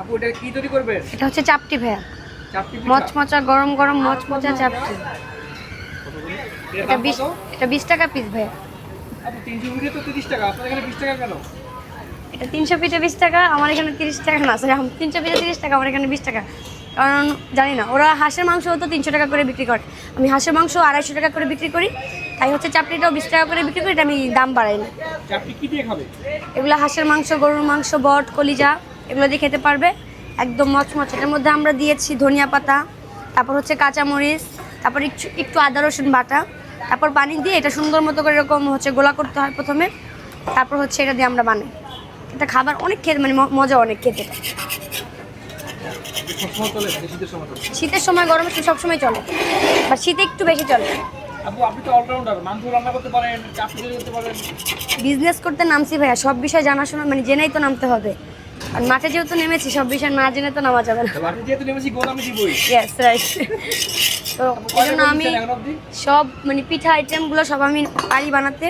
আপু এটা কি তৈরি করবেন? এটা হচ্ছে চাপটি ভাইয়া মচমচা গরম গরম মচমচা চাপটি। এটা দাম বিশ কত? এটা বিশ টাকা পিস ভাইয়া আপু তিনশো পিঠে তো তিরিশ টাকা। আপনার এখানে বিশ টাকা কেন? এটা তিনশো পিসে বিশ টাকা আমার এখানে তিরিশ টাকা না আছে তিনশো পিসে তিরিশ টাকা আমার এখানে বিশ টাকা। কারণ জানি না ওরা হাঁসের মাংস তো তিনশো টাকা করে বিক্রি করে। আমি হাঁসের মাংস আড়াইশো টাকা করে বিক্রি করি তাই হচ্ছে চাপড়িটাও বিশ টাকা করে বিক্রি করি এটা আমি দাম বাড়াই না। এগুলো হাঁসের মাংস গরুর মাংস বট কলিজা এগুলো দিয়ে খেতে পারবে। একদম মচমচ। এটার মধ্যে আমরা দিয়েছি ধনিয়া পাতা তারপর হচ্ছে কাঁচামরিচ তারপর একটু একটু আদা রসুন বাটা তারপর পানি দিয়ে এটা সুন্দর মতো করে এরকম হচ্ছে গোলা করতে হয় প্রথমে তারপর হচ্ছে এটা দিয়ে আমরা বানাই। এটা খাবার অনেক খেতে মানে মজা অনেক খেতে। শীতের সময় গরমের সময় সবসময় চলে বা শীতে একটু বেশি চলে। তো বিজনেস করতে নামছি ভাইয়া সব বিষয় জানাশোনা মানে জেনেই তো নামতে হবে। আর মাঠে যেহেতু নেমেছি সব বিষয় না জেনে তো নামা যাবে না। তো এই জন্য আমি সব মানে পিঠা আইটেমগুলো সব আমি পারি বানাতে।